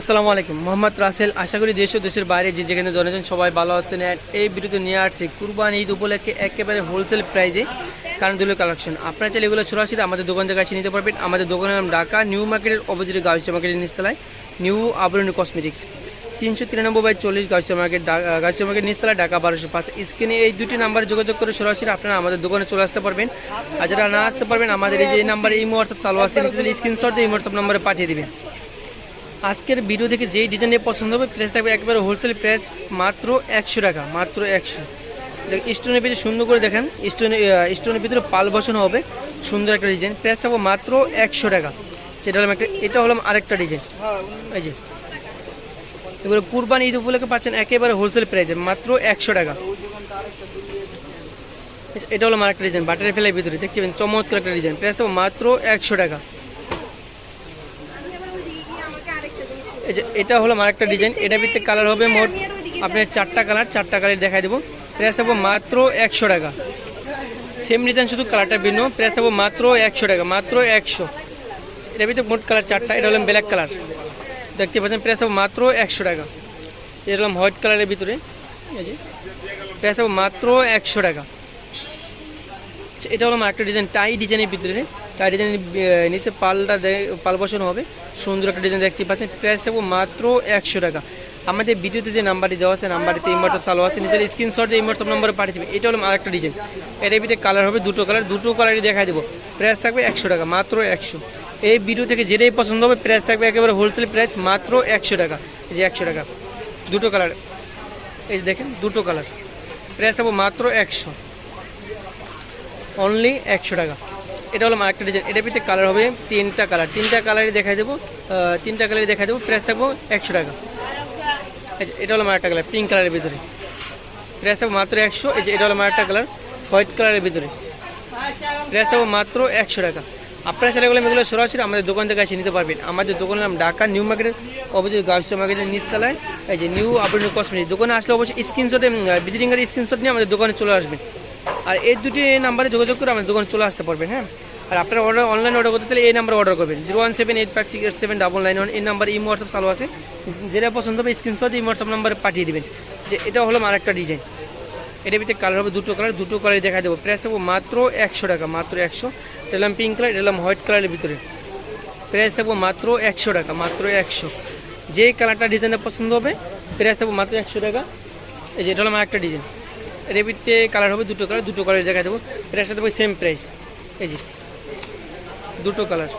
আসসালামু আলাইকুম। মোহাম্মদ রাসেল, আশা করি দেশ ও দেশের বাইরে যে যেখানে জনজন সবাই ভালো আছেন। এই ভিডিওতে নিয়ে আসছে কুরবান ঈদ উপলক্ষে একেবারে হোলসেল প্রাইজে কারণগুলো কালেকশন আপনারা চাইলে এগুলো সরাসরি আমাদের দোকান থেকে কাছে নিতে পারবেন। আমাদের দোকানের নাম ঢাকা, নিউ মার্কেটের অপোজিটে গাউসা মার্কেটের নিচতলায়। নিউ আবরণী কসমেটিক্স তিনশো তিরানব্বই বাই চল্লিশ গাউসা মার্কেট গাউসা মার্কেট নিচতলায়, ঢাকা বারোশো পাঁচ। স্ক্রিনে এই দুটি নাম্বারে যোগাযোগ করে সরাসরি আপনারা আমাদের দোকানে চলে আসতে পারবেন। আর যারা না আসতে পারবেন, আমাদের এই যে নাম্বারে এই হোয়াটসঅ্যাপ চালু আছে স্ক্রিনশট দিয়ে এই হোয়াটসঅ্যাপ নাম্বারে পাঠিয়ে দেবেন। আজকের ভিডিও থেকে যেই ডিজাইনে পছন্দ হবে প্রাইস থাকবে একবারে হোলসেল প্রাইস মাত্র একশো টাকা, মাত্র একশো। দেখ স্টোনের ভিতরে সুন্দর করে দেখেন স্টোনে স্টোনের ভিতরে পাল বসানো হবে, সুন্দর একটা ডিজাইন প্রাইস থাকবে মাত্র একশো টাকা। সেটা হলাম একটা এটা হলাম আরেকটা ডিজাইন এই যে। এগুলো কুরবানি ঈদ উপলক্ষে পাচ্ছেন একেবারে হোলসেল প্রাইসে মাত্র একশো টাকা। এটা হলো আরেকটা ডিজাইন বাটারের ফেলার ভিতরে, দেখতে পাবেন চমৎকার একটা ডিজাইন প্রাইস থাকবে মাত্র একশো টাকা। যে এটা হলো আরেকটা ডিজাইন এটা ভিতরে কালার হবে মোট আপনার চারটা কালার চারটা কালার দেখাই দেবো। প্রাইস থাকব মাত্র একশো টাকা। সেম ডিজাইন শুধু কালারটা ভিন্ন। প্রাইস থাকব মাত্র একশো টাকা, মাত্র একশো। এটা ভিতরে মোট কালার চারটা, এটা হলো ব্ল্যাক কালার দেখতে পাচ্ছেন প্রাইস থাকব মাত্র একশো টাকা। এটা হলাম হোয়াইট কালারের ভিতরে, এই যে। প্রাইস থাকব মাত্র একশো টাকা। এটা হলো একটা ডিজাইন টাই ডিজাইনের ভিতরে। টাই ডিজাইনের নিচে পালটা পাল বসানো হবে, সুন্দর একটা ডিজাইন দেখতে পাচ্ছেন। প্রাইস থাকব মাত্র একশো টাকা। আমাদের ভিডিওতে যে নাম্বারটি দেওয়া আছে, নাম্বারটিতে ইমোটপ চালু আছে। নিজের স্ক্রিনশট দিয়ে ইমোটপ নম্বরে পাঠিয়ে দেবে এটা হলো আরেকটা ডিজাইন এর ভিতরে কালার হবে দুটো কালার দুটো কালারই দেখাই দেবো। প্রাইস থাকবে একশো টাকা, মাত্র একশো। এই ভিডিও থেকে যেটাই পছন্দ হবে প্রাইস থাকবে একেবারে হোলসেল প্রাইস মাত্র একশো টাকা। এই যে একশো টাকা। দুটো কালার এই যে দেখেন, দুটো কালার প্রাইস থাকব মাত্র একশো। অনলি একশো টাকা। এটা হলো আরেকটা ডিজাইন। এটার ভিতরে কালার হবে তিনটা কালার তিনটা কালারই দেখাই দেবো তিনটা কালারই দেখাই দেবো প্রাইস থাকব একশো টাকা। যে, এটা হলো আরেকটা কালার পিঙ্ক কালারের ভিতরে। প্রাইস থাকব মাত্র একশো, এই যে, এটা হলো আরেকটা কালার হোয়াইট কালারের ভিতরে। প্রাইস থাকব মাত্র একশো টাকা। আপনারা ছেলেগুলো এগুলো সরাসরি আমাদের দোকান থেকে এসে নিতে পারবেন। আমাদের দোকানের নাম ঢাকা নিউ মার্কেটের অবশ্যই গার্লস মার্কেটের নিচতলায়। এই যে নিউ আবরণী কসমেটিক দোকানে আসলে অবশ্যই স্ক্রিনশটে ভিজিটিংয়ের স্ক্রিনশট নিয়ে আমাদের দোকানে চলে আসবেন। আর এই দুটি নাম্বারে যোগাযোগ করে আমাদের দোকানে চলে আসতে পারবেন হ্যাঁ? আর আপনারা অর্ডার অনলাইন অর্ডার করতে চাইলে এই নাম্বার অর্ডার করবেন। Zero one seven eight five six seven double nine one এই নাম্বার ইমো হোয়াটসঅ্যাপ চালু আছে। যেটা পছন্দ হবে স্ক্রিনশট ইমো হোয়াটসঅ্যাপ নাম্বারে পাঠিয়ে দেবেন। যে এটা হলো আমার একটা ডিজাইন এটার ভিতরে কালার হবে দুটো কালার দুটো কালার দেখা দেবো। প্রাইস থাকব মাত্র একশো টাকা, মাত্র একশো। এটা হলাম পিঙ্ক কালার এটা হলাম হোয়াইট কালারের ভিতরে। প্রাইস থাকব মাত্র একশো টাকা, মাত্র একশো। যে কালারটা ডিজাইনটা পছন্দ হবে প্রাইস থাকব মাত্র একশো টাকা। এই যে এটা হলাম একটা ডিজাইন ভিতরে কালার হবে দুটো কালার দুটো কালার জায়গায় দেবো। প্রাইসটা দেবো সেম প্রাইস এই যে দুটো কালার।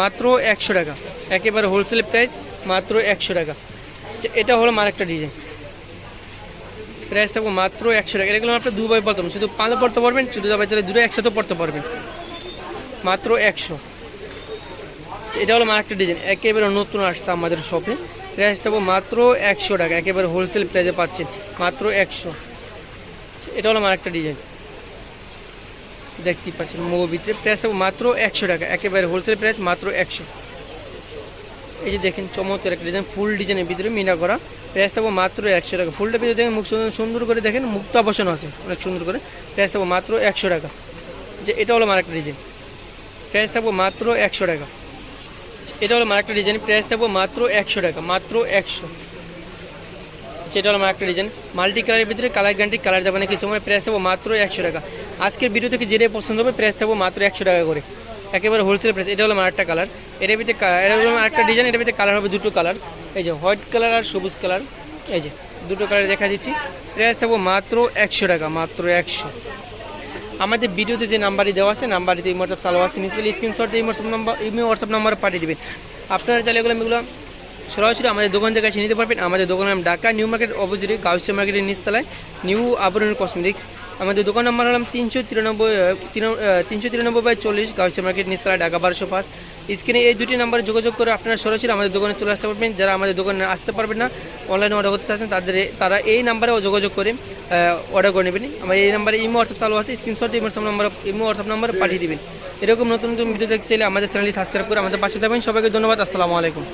মাত্র একশো টাকা। একেবারে হোলসেল প্রাইস মাত্র একশো টাকা। আচ্ছা, এটা হলো আমার আরেকটা ডিজাইন প্রাইস থাকব মাত্র একশো টাকা। এগুলো আপনার দুবার পড়তে শুধু পালে পড়তে পারবেন শুধু দাবাই চালে দুটো একসাথে পড়তে পারবেন। মাত্র একশো। এটা হলো আরেকটা ডিজাইন একেবারে নতুন আসছে আমাদের শপে প্রাইস থাকব মাত্র একশো টাকা। একেবারে হোলসেল প্রাইসে পাচ্ছেন। মাত্র একশো। এটা হলো আরেকটা ডিজাইন দেখতে পাচ্ছেন মোগো ভিতরে প্রাইস মাত্র একশো টাকা। একেবারে হোলসেল প্রাইস মাত্র একশো। এই যে দেখেন, চমৎকার একটা ডিজাইন ফুল ডিজাইনের ভিতরে মিনা করা। প্রাইস থাকব মাত্র একশো টাকা। ফুলটা ভিতরে দেখেন, মুখ সুন্দর- করে দেখেন, মুক্তা বসানো আছে, অনেক সুন্দর করে। প্রাইস থাকব মাত্র একশো টাকা। যে এটা হলো আমার একটা ডিজাইন প্রাইস থাকব মাত্র একশো টাকা। এটা হলো আমার একটা ডিজাইন প্রাইস থাকব মাত্র একশো টাকা। মাত্র একশো। সেটা হলো আমার একটা ডিজাইন মাল্টি কালারের ভিতরে কালার গ্যারান্টি কালার যাবে না, কিছু সময় প্রাইস থাকব মাত্র একশো টাকা। আজকের ভিডিও থেকে যেটাই পছন্দ হবে প্রাইস থাকব মাত্র একশো টাকা করে। একেবারে হোলসেল প্রাইস এটা হলো আরেকটা কালারের ভিতরে এটা হলো আরেকটা ডিজাইন এর ভিতরে কালার হবে দুটো কালার এই যে হোয়াইট কালার আর সবুজ কালার এই যে দুটো কালার দেখা দিচ্ছি। প্রাইস থাকব মাত্র একশো টাকা, মাত্র একশো। আমাদের ভিডিওতে যে নাম্বারটি দেওয়া আছে নাম্বারটিতে এই হোয়াটসঅ্যাপ চালু আছে, নিচে স্ক্রিনশট এই হোয়াটসঅ্যাপ নাম্বার ইমেল হোয়াটসঅ্যাপ নাম্বারে পাঠিয়ে দেবেন। আপনারা চাইলে এগুলো এগুলো সরাসরি আমাদের দোকান থেকে নিতে পারবেন। আমাদের দোকানের নাম ঢাকা, নিউ মার্কেট অপোজিটে, গাউসিয়া মার্কেটের নিচতলায়। নিউ আবরণ কসমেটিক্স আমাদের দোকান নাম্বার হলাম তিনশো তিরানব্বই তিনশো তিরানব্বই বাই চল্লিশ, গাউসিয়া মার্কেট নিচতলায়, ঢাকা বারোশো পাঁচ। স্ক্রিনে এই দুটি নাম্বারে যোগাযোগ করে আপনারা সরাসরি আমাদের দোকানে চলে আসতে পারবেন। যারা আমাদের দোকানে আসতে পারবেন না অনলাইনে অর্ডার করতে চাচ্ছেন, তাদের তারা এই নাম্বারেও যোগাযোগ করে অর্ডার করে নেবেন। আমার এই নাম্বারে ইমো হোয়াটসঅ্যাপ চালু আছে। Screenshot imo WhatsApp number imo WhatsApp নাম্বারে পাঠিয়ে দেবেন। এরকম নতুন নতুন ভিডিও দেখতে চাইলে আমাদের চ্যানেলটি সাবস্ক্রাইব করে আমাদের পাশে থাকবেন। সবাইকে ধন্যবাদ। আসসালামু আলাইকুম।